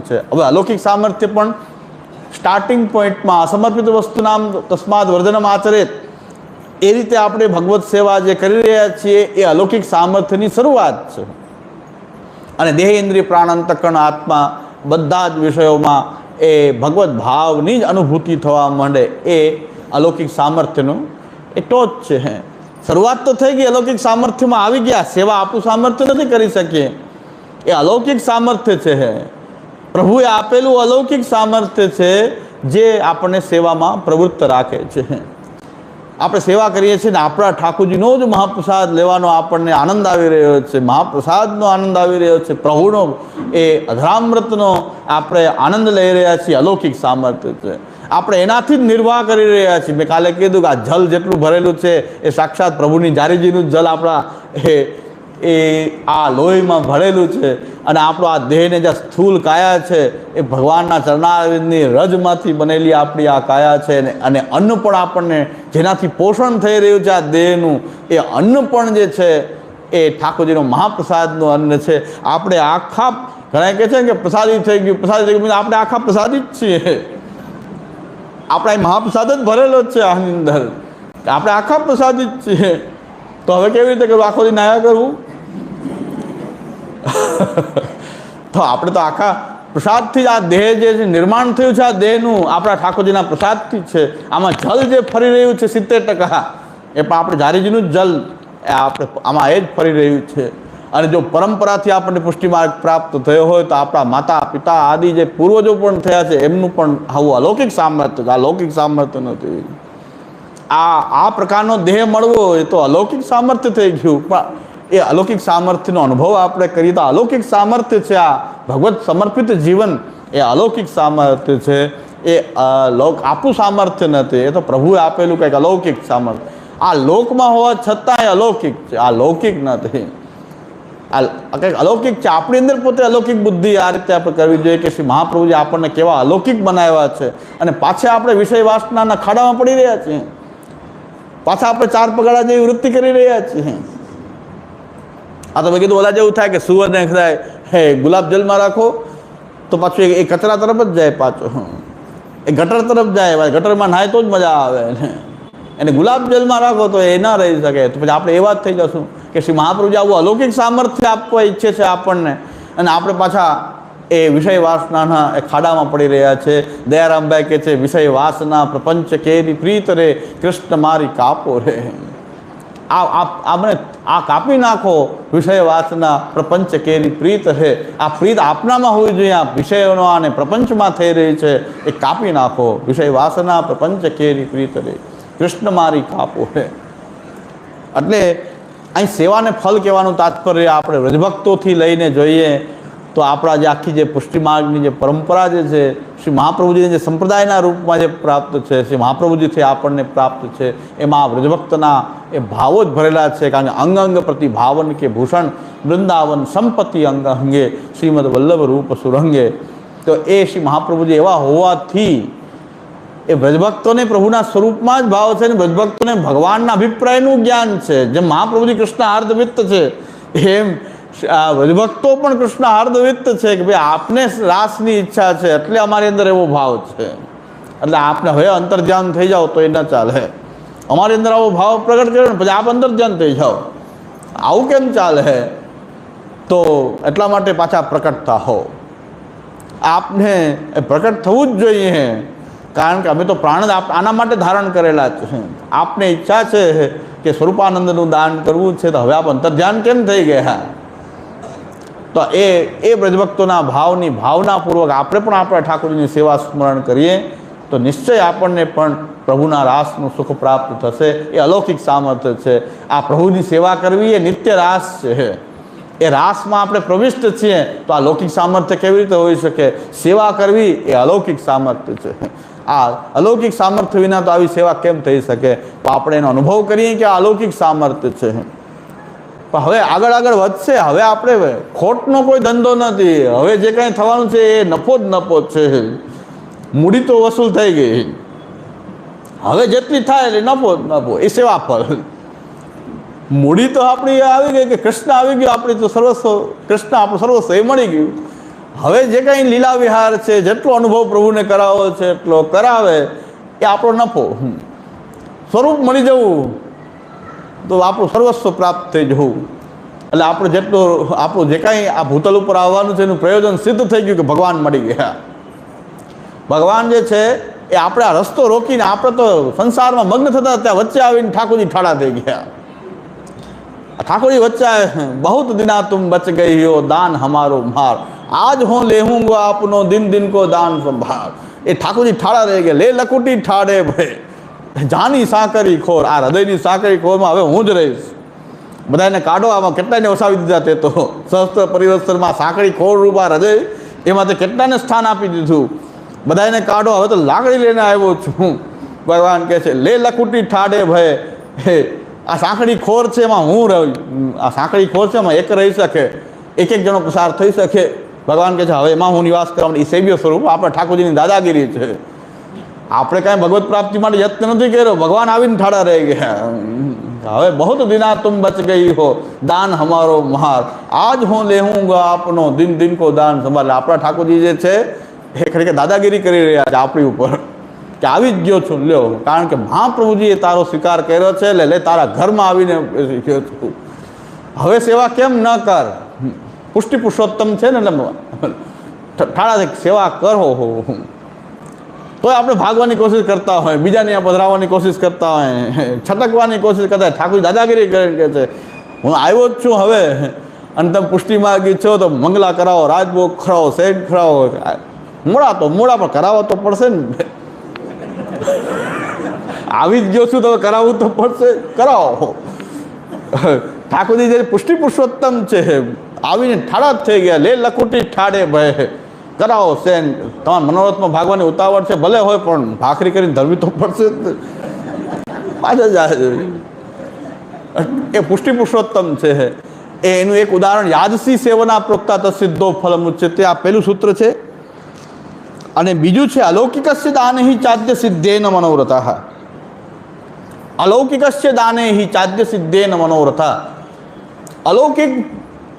છે. હવે અલૌકિક સામર્થ્ય પણ સ્ટાર્ટિંગ પોઈન્ટમાં અસમર્પિત વસ્તુનામ તસ્માદ વર્ધનમ આચરેત. એ રીતે આપણે ભગવત સેવા જે કરી રહ્યા છીએ એ અલૌકિક સામર્થ્યની શરૂઆત છે. અને દેહ ઇન્દ્રિય પ્રાણ અંતકરણ આત્મા બધા જ વિષયોમાં એ ભગવત ભાવની જ અનુભૂતિ થવા માંડે એ અલૌકિક સામર્થ્યનું એ ટોચ છે. હે. શરૂઆત તો થઈ ગઈ, અલૌકિક સામર્થ્યમાં આવી ગયા. સેવા આપણું સામર્થ્ય નથી કરી શકીએ. એ અલૌકિક સામર્થ્ય છે. હે. પ્રભુએ આપેલું અલૌકિક સામર્થ્ય છે જે આપણને સેવામાં પ્રવૃત્ત રાખે છે. આપણે સેવા કરીએ છીએ ને આપણા ઠાકોરજીનો જ મહાપ્રસાદ લેવાનો આપણને આનંદ આવી રહ્યો છે. મહાપ્રસાદનો આનંદ આવી રહ્યો છે. પ્રભુનો એ અધરામૃતનો આપણે આનંદ લઈ રહ્યા છીએ. અલૌકિક સામર્થ્ય છે. આપણે એનાથી જ નિર્વાહ કરી રહ્યા છીએ. મેં કાલે કીધું કે આ જલ જેટલું ભરેલું છે, એ સાક્ષાત પ્રભુની જારીજીનું જ જલ આપણા એ એ આ લોહીમાં ભરેલું છે અને આપણો આ દેહને જે સ્થૂલ કાયા છે, એ ભગવાનના ચરણારવિંદની રજમાંથી બનેલી આપણી આ કાયા છે અને અન્ન પણ આપણને જેનાથી પોષણ થઈ રહ્યું છે આ દેહનું, એ અન્ન પણ જે છે, એ ઠાકોરજીનો મહાપ્રસાદનું અન્ન છે. આપણે આખા ઘણા કહે છે કે પ્રસાદી થઈ ગયું, પ્રસાદી થઈ ગયું આપણે આખા પ્રસાદી જ છીએ. આપણા મહાપ્રસાદ જ ભરેલો જ છે આની અંદર. આપણે આખા પ્રસાદી જ છીએ. તો હવે કેવી રીતે કરવું આખો દિન નાયા કરવું તો આપણે તો આખા પ્રસાદથી જ આ દેહ જે નિર્માણ થયું છે, આ દેહનું આપણા ઠાકોરજીના પ્રસાદથી છે. આમાં જલ જે ફરી રહ્યું છે સિત્તેર ટકા, એ પણ આપણે જારીજીનું જ જલ આપણે આમાં એ જ ફરી રહ્યું છે. અને જો પરંપરાથી આપણને પુષ્ટિમાર્ગ પ્રાપ્ત થયો હોય તો આપણા માતા, પિતા આદિ જે પૂર્વજો પણ થયા છે, એમનું પણ આવું અલૌકિક સામર્થ્ય. આ સામર્થ્ય નથી. આ આ પ્રકારનો દેહ મળવો એ તો અલૌકિક સામર્થ્ય થઈ ગયું. પણ એ અલૌકિક સામર્થ્યનો અનુભવ આપણે કરીએ તો અલૌકિક સામર્થ્ય છે આ ભગવત સમર્પિત જીવન. એ અલૌકિક સામર્થ્ય છે. એ લોક આપણું સામર્થ્ય નથી. એ તો પ્રભુએ આપેલું કંઈક અલૌકિક સામર્થ્ય. આ લોકમાં હોવા છતાં એ અલૌકિક છે. આ લૌકિક નથી. આ કંઈક અલૌકિક છે. આપણી અંદર પોતે અલૌકિક બુદ્ધિ આ રીતે આપણે કરવી જોઈએ કે શ્રી મહાપ્રભુજી આપણને કેવા અલૌકિક બનાવ્યા છે. અને પાછા આપણે વિષય વાસનાના ખાડામાં પડી રહ્યા છીએ. પાછા આપણે ચાર પગાડા જેવી વૃત્તિ કરી રહ્યા છીએ. આ તો મેં કીધું, ઓલા જેવું થાય કે સુવરને થાય હે, ગુલાબ જલમાં રાખો, તો પાછું એ- કચરા તરફ જ જાય પાછો. એ ગટર તરફ જાય ગટરમાં નાય તો જ મજા આવે. એને ગુલાબ જલમાં રાખો તો એ ના રહી શકે. તો પછી આપણે એવા જ થઈ જશું કે શ્રી મહાપ્રભુજી આવું અલૌકિક સામર્થ્ય આપવા ઈચ્છે છે આપણને. અને આપણે પાછા એ વિષય વાસનાના એ ખાડામાં પડી રહ્યા છે. દયારામભાઈ કહે છે, વિષય વાસના પ્રપંચ કેરી પ્રીત રે, કૃષ્ણ મારી કાપો રે. આ આ આ કાપી નાખો. વિષય વાસના પ્રપંચ કેરી પ્રીત છે આ પ્રીત આપનામાં હોવી જોઈએ આ વિષયોનો અને પ્રપંચમાં થઈ રહી છે. એ કાપી નાખો. વિષય વાસના પ્રપંચ કેરી પ્રીત રે કૃષ્ણ મારી કાપો છે એટલે અહીં સેવાને ફલ કહેવાનું તાત્પર્ય આપણે વ્રજભક્તોથી લઈને જોઈએ. તો આપણા જે આખી જે પુષ્ટિ માર્ગની જે પરંપરા જે છે, શ્રી મહાપ્રભુજીને જે સંપ્રદાયના રૂપમાં જે પ્રાપ્ત છે, શ્રી મહાપ્રભુજીથી આપણને પ્રાપ્ત છે, એમાં વ્રજભક્તના એ ભાવો જ ભરેલા છે, કારણ કે અંગ અંગ પ્રતિ ભાવન કે ભૂષણ, વૃંદાવન સંપત્તિ અંગ અંગે, શ્રીમદ વલ્લભ રૂપ સુરંગે. તો એ શ્રી મહાપ્રભુજી એવા હોવાથી એ વ્રજભક્તોને પ્રભુના સ્વરૂપમાં જ ભાવ છે અને વ્રજભક્તોને ભગવાનના અભિપ્રાયનું જ્ઞાન છે. જેમ મહાપ્રભુજી કૃષ્ણ આર્ધવિત્ત છે, એમ આ વ્રજભક્તો પણ કૃષ્ણ હાર્દવિત્ત છે કે ભાઈ આપને રાસની ઈચ્છા છે એટલે અમારી અંદર એવો ભાવ છે. એટલે આપને હવે અંતર્ધ્યાન થઈ જાઓ તો એ ન ચાલે. અમારી અંદર આવો ભાવ પ્રગટ કર્યો ને પછી આપ અંતર્ધ્યાન થઈ જાઓ. આવું કેમ ચાલે? તો એટલા માટે પાછા પ્રકટતા હો. આપને એ પ્રકટ થવું જ જોઈએ. કારણ કે અમે તો પ્રાણ આના માટે ધારણ કરેલા છે. આપને ઈચ્છા છે કે સ્વરૂપાનંદનું દાન કરવું છે તો હવે આપ અંતર્ધ્યાન કેમ થઈ ગયા? તો એ એ બ્રજભક્તોના ભાવની ભાવનાપૂર્વક આપણે પણ આપણા ઠાકોરજીની સેવા સ્મરણ કરીએ, તો નિશ્ચય આપણને પણ પ્રભુના રાસનું સુખ પ્રાપ્ત થશે, એ અલૌકિક સામર્થ્ય છે. આ પ્રભુની સેવા કરવી એ નિત્ય રાસ છે. એ રાસમાં આપણે પ્રવિષ્ટ છીએ, તો આ લૌકિક સામર્થ્ય કેવી રીતે હોઈ શકે? સેવા કરવી એ અલૌકિક સામર્થ્ય છે. આ અલૌકિક સામર્થ્ય વિના તો આવી સેવા કેમ થઈ શકે? તો આપણે એનો અનુભવ કરીએ કે આ અલૌકિક સામર્થ્ય છે. પણ હવે આગળ આગળ વધશે. હવે આપણે ખોટનો કોઈ ધંધો નથી. હવે જે કાંઈ થવાનું છે એ નફો જ નફો છે. મૂડી તો વસૂલ થઈ ગઈ. હવે જેટલી થાય એટલે નફો જ નફો. એ સેવા ફળ. મૂડી તો આપણી આવી ગઈ કે કૃષ્ણ આવી ગયો, આપણી તો સર્વસ્વ, કૃષ્ણ આપણું સર્વસ્વ એ મળી ગયું. હવે જે કાંઈ લીલા વિહાર છે, જેટલો અનુભવ પ્રભુને કરાવો છે, એટલો કરાવે, એ આપણો નફો. સ્વરૂપ મળી જવું. તો આપણું સર્વસ્વ પ્રાપ્ત થઈ જવું. એટલે આપણે જેટલું, આપણું જે કાંઈ આ ભૂતલ ઉપર આવવાનું છે, એનું પ્રયોજન સિદ્ધ થઈ ગયું કે ભગવાન મળી ગયા. ભગવાન જે છે, એ આપણે આ રસ્તો રોકીને આપણે તો સંસારમાં મગ્ન થતા ત્યાં વચ્ચે આવીને ઠાકોરજી ઠાળા થઈ ગયા. ઠાકોરજી વચ્ચે બહુ દિના તુમ બચ ગઈ હો, દાન હમારો માર. આજ હું લેહુંગો આપનો દિન દિન કો દાન સંભાળ. એ ઠાકોરજી ઠાળા રહી ગયા. લે લકુટી ઠાડે ભાઈ જાની સાકરી ખોર, આ હૃદયની સાકરી ખોરમાં હવે હું જ રહીશ. બધાને કાઢો, આમાં કેટલાને વસાવી દીધા તે તો? સહસ્ત્ર પરિવર્તનમાં સાંકળી ખોર રૂપા હૃદય એમાં તે કેટલાને સ્થાન આપી દીધું? બધાને કાઢો, હવે તો લાકડી લઈને આવ્યો છું. ભગવાન કહે છે, લે લકુટી ઠાડે ભય. આ સાંકળી ખોર છે એમાં હું રહી, આ સાંકળી ખોર છે એમાં એક રહી શકે, એક એક જણો પસાર થઈ શકે. ભગવાન કહે છે, હવે એમાં હું નિવાસ કરવાની એ સ્વરૂપ આપણે ઠાકોરજીની દાદાગીરી છે. આપણે કાંઈ ભગવત પ્રાપ્તિ માટે યત્ન નથી કર્યો. ભગવાન આવીને ઠાડા રહી ગયા. હવે બહુ દિના તુમ બચ ગઈ હો. દાન હમારો મહાર. આજ હું લેહુંગા આપનો દિન દિન કો દાન સંભાળે. આપણા ઠાકોરજી જે છે, એ ખરેખર દાદાગીરી કરી રહ્યા છે આપણી ઉપર. કે આવી જ ગયો છું. લ્યો, કારણ કે મહાપ્રભુજીએ તારો સ્વીકાર કર્યો છે. એટલે લે, તારા ઘરમાં આવીને ગયો છું. હવે સેવા કેમ ન કર? પુષ્ટિ પુરુષોત્તમ છે ને, એટલે ઠાળાથી સેવા કરો તોય આપણે ભાગવાની કોશિશ કરતા હોય, બીજાને ત્યાં પધરાવવાની કોશિશ કરતા હોય, છટકવાની કોશિશ કરતા હોય ઠાકોર દાદાગીરી કરીને કહે છે, હું આવ્યો જ છું હવે, અને તમે પુષ્ટિ માગી છો, તો મંગલા કરાવો, રાજભોગ ખરાવો, સેટ ખરાવો. મોડા તો મોડા પણ કરાવો તો પડશે ને. આવી જ ગયો છું તો કરાવવું તો પડશે. કરાવો. ઠાકોરજી, જે પુષ્ટિ પુરુષોત્તમ છે, આવીને ઠાડા થઈ ગયા. લે લખુટી ઠાડે ભય. કરાવો સેન તમારા મનોરથમાં ભાગવાની ઉતાવળ છે, ભલે હોય, પણ ભાખરી કરીને ધરવી તો પડશે જ. પાછા જાય એ પુષ્ટિ પુરુષોત્તમ છે. એ એનું એક ઉદાહરણ યાદસી સેવના પ્રોક્તા તસિદ્ધો ઉચ્ચતે આ પેલું સૂત્ર છે. અને બીજું છે અલૌકિક દાને હિ ચાદ્ય સિદ્ધેન મનોરથ અલૌકિક દાને હિ ચાદ્ય સિદ્ધેન મનોરથ અલૌકિક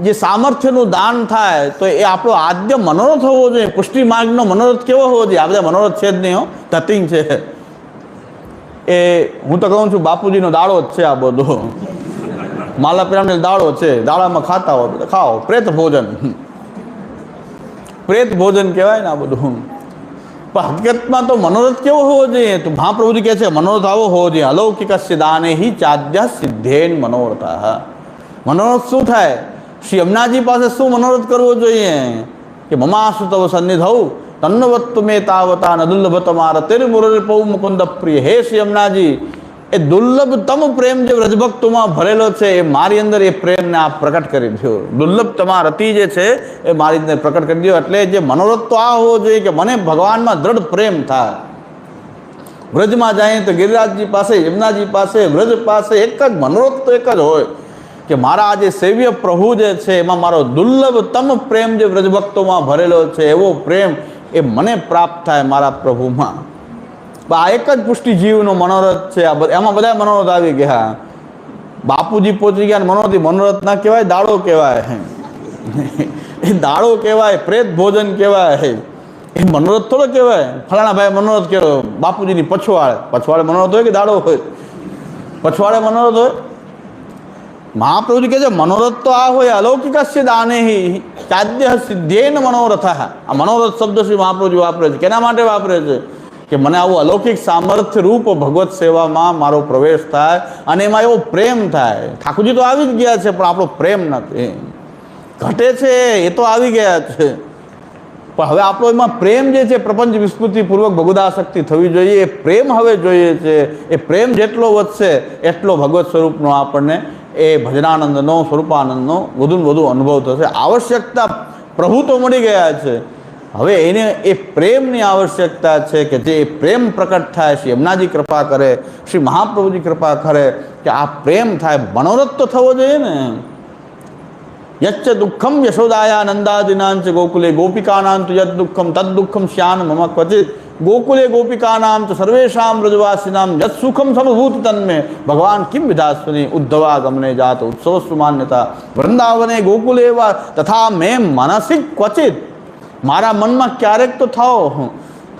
જે સામર્થ્યનું દાન થાય, તો એ આપણો આદ્ય મનોરથ હોવો જોઈએ. પુષ્ટિ માર્ગનો મનોરથ કેવો હોવો જોઈએ? આ બધા મનોરથ છે જ નહીં, હો. ધતિંગ છે. એ, હું તો કહું છું, બાપુજીનો દાડો જ છે આ બધો. માલા પિરામિલ દાડો છે. દાડામાં ખાતા હોય ખાઓ. પ્રેત ભોજન. પ્રેત ભોજન કહેવાય ને આ બધું. પણ હકીકતમાં તો મનોરથ કેવો હોવો જોઈએ? તો મહાપ્રભુજી કહે છે, મનોરથ આવો હોવો જોઈએ. અલૌકિક સિદ્ધાને હિ ચાદ્ય સિદ્ધેન મનોરથ મનોરથ શું થાય? શ્રી અમનાજી પાસે શું મનોરથ કરવો જોઈએ? કે મમાસુ તવ સન્નિધૌ તન્નવત્તુ મે તાવતા ન તમારા તેર મુરલી પૌ મુકુંદ પ્રિય. હે શ્રી અમનાજી એ દુર્લભતમ પ્રેમ જે વ્રજભક્તોમાં ભરેલો છે, એ મારી અંદર એ પ્રેમને આ પ્રકટ કરી દો. દુર્લભતમા રતિ જે છે, એ મારી અંદર પ્રકટ કરી દો. એટલે જે મનોરથ તો આ હોવો જોઈએ કે મને ભગવાનમાં દ્રઢ પ્રેમ થાય. વ્રજમાં જાય તો ગિરિરાજજી પાસે, યમુનાજી પાસે, વ્રજ પાસે એક જ મનોરથ તો એક જ હોય. કે મારા આ જે સેવ્ય પ્રભુ જે છે, એમાં મારો દુર્લભતમ પ્રેમ જે વ્રજભક્તોમાં ભરેલો છે, એવો પ્રેમ એ મને પ્રાપ્ત થાય મારા પ્રભુમાં. આ એક જ પુષ્ટિ જીવનો મનોરથ છે. આ એમાં બધા મનોરથ આવી ગયા. બાપુજી પહોંચી ગયા મનોરથ મનોરથ ના કહેવાય, દાડો કહેવાય. એ દાડો કહેવાય, પ્રેત ભોજન કહેવાય. એ મનોરથ થોડો કહેવાય. ફલાણા ભાઈ મનોરથ કહેવાય બાપુજીની પછવાળે પછવાડે મનોરથ હોય કે દાડો હોય? પછવાડે મનોરથ હોય? મહાપ્રભુજી કહે છે મનોરથ તો આ હોય અલૌકિક દાને કાદ્ય સિદ્ધેન મનોરથ આ મનોરથ શબ્દ શ્રી મહાપ્રભુજી વાપરે છે કેના માટે વાપરે છે કે મને આવું અલૌકિક સામર્થ્ય રૂપ ભગવત સેવામાં મારો પ્રવેશ થાય અને એમાં એવો પ્રેમ થાય ઠાકોરજી તો આવી જ ગયા છે પણ આપણો પ્રેમ નથી ઘટે છે એ તો આવી ગયા છે પણ હવે આપણો એમાં પ્રેમ જે છે, પ્રપંચ વિસ્મૃતિપૂર્વક ભગુદાશક્તિ થવી જોઈએ, એ પ્રેમ હવે જોઈએ છે. એ પ્રેમ જેટલો વધશે, એટલો ભગવત સ્વરૂપનો આપણને એ ભજનાનંદનો, સ્વરૂપાનંદનો વધુને વધુ અનુભવ થશે. આવશ્યકતા પ્રભુ તો મળી ગયા છે. હવે એને એ પ્રેમની આવશ્યકતા છે કે જે પ્રેમ પ્રકટ થાય, શ્રી એમનાજી કૃપા કરે, શ્રી મહાપ્રભુજી કૃપા કરે, કે આ પ્રેમ થાય. મનોરથ તો થવો જોઈએ ને. યચ્ચ દુઃખમ યશોદાયા નંદાદિનાંચ ગોકુલે ગોપિકાનાં તુ યદ દુઃખમ તદ દુઃખમ શ્યાન મમ ક્વચિત ગોકુલે ગોપિકાનાં તુ સર્વેષાં વ્રજવાસીનામ યત સુખમ સમભૂત તન્મે ભગવાન કિમ વિધાસ્વની ઉદ્ધવા ગમને જાત ઉત્સવસ્વ માન્યતા વૃંદાવને ગોકુલે વા તથા મેં મનસી ક્વચિત મારા મનમાં ક્યારેક તો થાઓ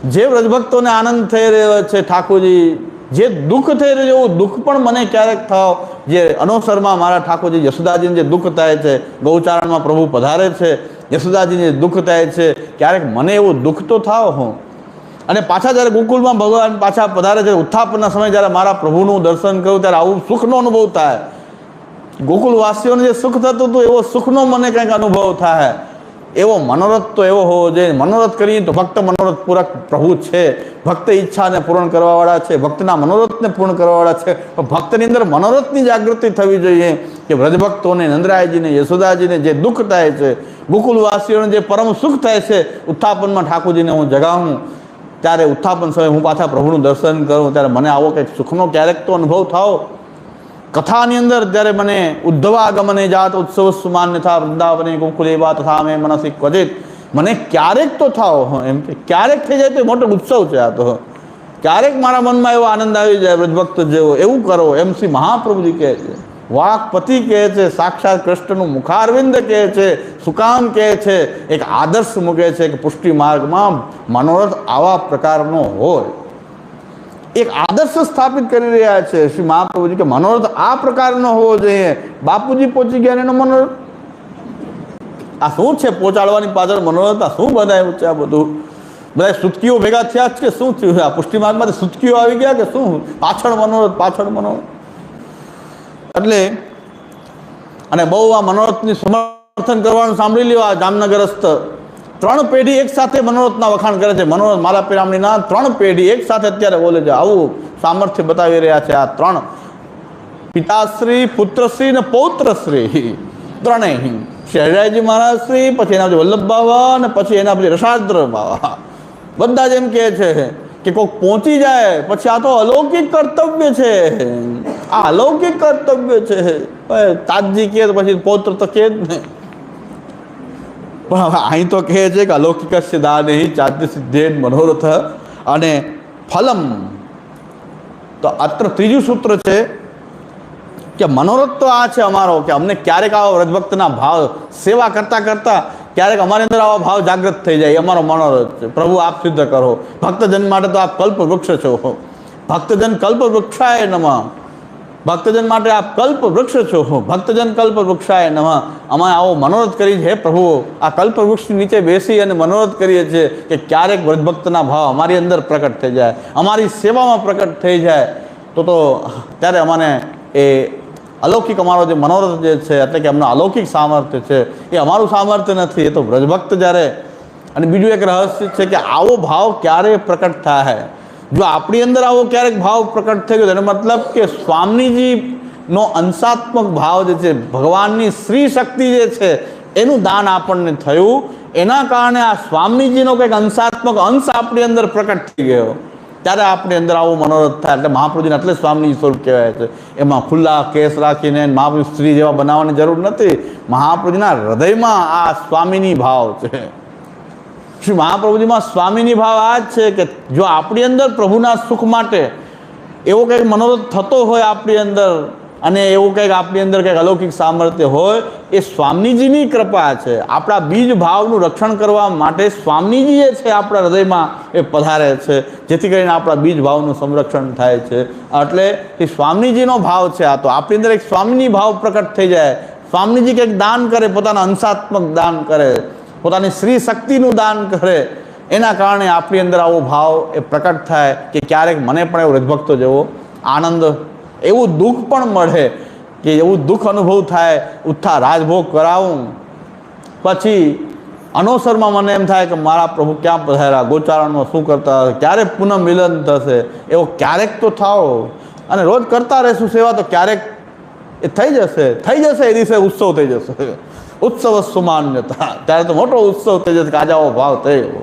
જે વ્રજભક્તોને આનંદ થઈ રહ્યો છે ઠાકોરજી જે દુઃખ થઈ રહ્યું એવું દુઃખ પણ મને ક્યારેક થાવ. જે અનોસરમાં મારા ઠાકોરજી યશોદાજીને જે દુઃખ થાય છે, ગૌચારણમાં પ્રભુ પધારે છે, યશોદાજીને દુઃખ થાય છે, ક્યારેક મને એવું દુઃખ તો થાવ હું. અને પાછા જ્યારે ગોકુલમાં ભગવાન પાછા પધારે છે, ઉત્થાપનના સમયે જ્યારે મારા પ્રભુનું દર્શન કરું ત્યારે આવું સુખનો અનુભવ થાય. ગોકુલવાસીઓને જે સુખ થતું હતું, એવો સુખનો મને કંઈક અનુભવ થાય. એવો મનોરથ તો એવો હોવો જોઈએ. મનોરથ કરીએ તો ભક્ત મનોરથ પૂરક પ્રભુ છે. ભક્ત ઈચ્છાને પૂર્ણ કરવાવાળા છે. ભક્તના મનોરથને પૂર્ણ કરવાવાળા છે. પણ ભક્તની અંદર મનોરથની જાગૃતિ થવી જોઈએ કે વ્રજભક્તોને, નંદરાયજીને, યશોદાજીને જે દુઃખ થાય છે, ગોકુલવાસીઓને જે પરમ સુખ થાય છે, ઉત્થાપનમાં ઠાકોરજીને હું જગાવું. ત્યારે ઉત્થાપન સમયે હું પાછા પ્રભુનું દર્શન કરું. ત્યારે મને આવો કંઈક સુખનો ક્યારેક તો અનુભવ થાવ. કથાની અંદર જ્યારે મને ઉદ્ધવાગમને જાત ઉત્સવ સુમાન્ય થા વૃંદાવને ગોકુલેવા તથા મેં મનસી ક્વચિત. મને ક્યારેક તો થાવ એમ કે ક્યારેક થઈ જાય તો મોટો ઉત્સવ છે આ તો ક્યારેક મારા મનમાં એવો આનંદ આવી જાય, વ્રજભક્ત જેવો, એવું કરો, એમ શ્રી મહાપ્રભુજી કહે છે. વાકપતિ કહે છે, સાક્ષાત કૃષ્ણનું મુખારવિંદ કહે છે, સુકામ કહે છે, એક આદર્શ મૂકે છે કે પુષ્ટિ માર્ગમાં મનોરથ આવા પ્રકારનો હોય. એક આદર્શ સ્થાપિત કરી રહ્યા છે. શ્રી મહાપ્રભુજી કે મનોરથ આ પ્રકારનો હોવો જોઈએ. બાપુજી પહોંચી ગયા એનો મનોરથ? આ શું છે પહોંચાડવાની પાછળ મનોરથ આ શું બનાવ્યું છે આ બધું? બધા સુતકીઓ ભેગા થયા જ કે શું થયું? આ પુષ્ટિમાર્ગમાંથી સુતકીઓ આવી ગયા કે શું? પાછળ મનોરથ પાછળ મનોરથ. એટલે, અને બહુ આ મનોરથની સમર્થન કરવાનું સાંભળી લ્યો આ જામનગરસ્થ. ત્રણ પેઢી એક સાથે મનોરથના વખાણ કરે છે. મનોરથ મારા પિરામણીના ત્રણ પેઢી એક સાથે અત્યારે બોલે છે. આવું સામર્થ્ય બતાવી રહ્યા છે આ ત્રણ. પિતાશ્રી, પુત્રશ્રી ને પૌત્રશ્રી. ત્રણેય. શહેરાજી મહારાજ શ્રી, પછી એના પછી વલ્લભ બાવા અને પછી એના પછી રસાદ્ર બાવા. બધા જ એમ કહે છે કે કોઈક પહોંચી જાય, પછી આ તો અલૌકિક કર્તવ્ય છે. આ અલૌકિક કર્તવ્ય છે. તાજજી તાજી કહે પછી પૌત્ર તો કહે જ ને પણ હવે અહીં તો કહે છે કે અલૌકિક દાને જાતિ સિદ્ધે મનોરથ અને ફલમ. તો અત્ર ત્રીજું સૂત્ર છે કે મનોરથ તો આ છે અમારો કે અમને ક્યારેક આવા વ્રજભક્તના ભાવ, સેવા કરતાં કરતાં ક્યારેક અમારી અંદર આવા ભાવ જાગૃત થઈ જાય અમારો મનોરથ છે. પ્રભુ આપ સિદ્ધ કરો. ભક્તજન માટે તો આપ કલ્પ વૃક્ષ છો. ભક્તજન કલ્પ વૃક્ષાય નમ. ભક્તજન માટે આપ કલ્પ વૃક્ષ છો. ભક્તજન કલ્પ વૃક્ષાય નમ. અમે આવો મનોરથ કરી છે પ્રભુ, આ કલ્પ વૃક્ષની નીચે બેસી અને મનોરથ કરીએ છીએ કે ક્યારેક વ્રજભક્તના ભાવ અમારી અંદર પ્રકટ થઈ જાય, અમારી સેવામાં પ્રકટ થઈ જાય. તો તો ત્યારે અમને એ અલૌકિક અમારો જે મનોરથ જે છે, એટલે કે અમને અલૌકિક સામર્થ્ય છે, એ અમારું સામર્થ્ય નથી. એ તો વ્રજભક્ત જ્યારે, અને બીજું એક રહસ્ય છે કે આવો ભાવ ક્યારે પ્રકટ થાય? જો આપણી અંદર આવો ક્યારેક ભાવ પ્રકટ થઈ ગયો એનો મતલબ કે સ્વામીજીનો અંશાત્મક ભાવ જે છે, ભગવાનની શ્રી શક્તિ જે છે, એનું દાન આપણને થયું. એના કારણે આ સ્વામીજીનો કંઈક અંશાત્મક અંશ આપણી અંદર પ્રકટ થઈ ગયો. ત્યારે આપણી અંદર આવો મનોરથ થાય. એટલે મહાપ્રભુજીને એટલે સ્વામીજી સ્વરૂપ કહેવાય છે. એમાં ખુલ્લા કેસ રાખીને મહાપ્રભુ સ્ત્રી જેવા બનાવવાની જરૂર નથી. મહાપ્રભુજીના હૃદયમાં આ સ્વામીની ભાવ છે. શ્રી મહાપ્રભુજીમાં સ્વામીની ભાવ આ જ છે કે જો આપણી અંદર પ્રભુના સુખ માટે એવો કંઈક મનોરથ થતો હોય આપણી અંદર અને એવું કંઈક આપણી અંદર કંઈક અલૌકિક સામર્થ્ય હોય, એ સ્વામીજીની કૃપા છે. આપણા બીજ ભાવનું રક્ષણ કરવા માટે સ્વામીજી જે છે આપણા હૃદયમાં એ પધારે છે. જેથી કરીને આપણા બીજ ભાવનું સંરક્ષણ થાય છે. એટલે એ સ્વામીજીનો ભાવ છે આ તો. આપણી અંદર એક સ્વામીની ભાવ પ્રકટ થઈ જાય. સ્વામીજી કંઈક દાન કરે, પોતાના અંશાત્મક દાન કરે. પોતાની શ્રી શક્તિનું દાન કરે. એના કારણે આપણી અંદર આવો ભાવ એ પ્રકટ થાય કે ક્યારેક મને પણ એવો રજભક્તો જેવો આનંદ, એવું દુઃખ પણ મળે કે એવું દુઃખ અનુભવ થાય, ઉત્થા રાજભોગ કરાવું. પછી અનોસરમાં મને એમ થાય કે મારા પ્રભુ ક્યાં પધાર્યા, ગોચારણમાં શું કરતા, ક્યારે પુનઃ મિલન થશે, એવો ક્યારેક તો થાઓ. અને રોજ કરતા રહેશું સેવા તો ક્યારેક એ થઈ જશે થઈ જશે એ દિવસે ઉત્સવ થઈ જશે. ઉત્સવ સુમાન્યતા ત્યારે તો મોટો ઉત્સવ થઈ જશે કે આજે આવો ભાવ થયો.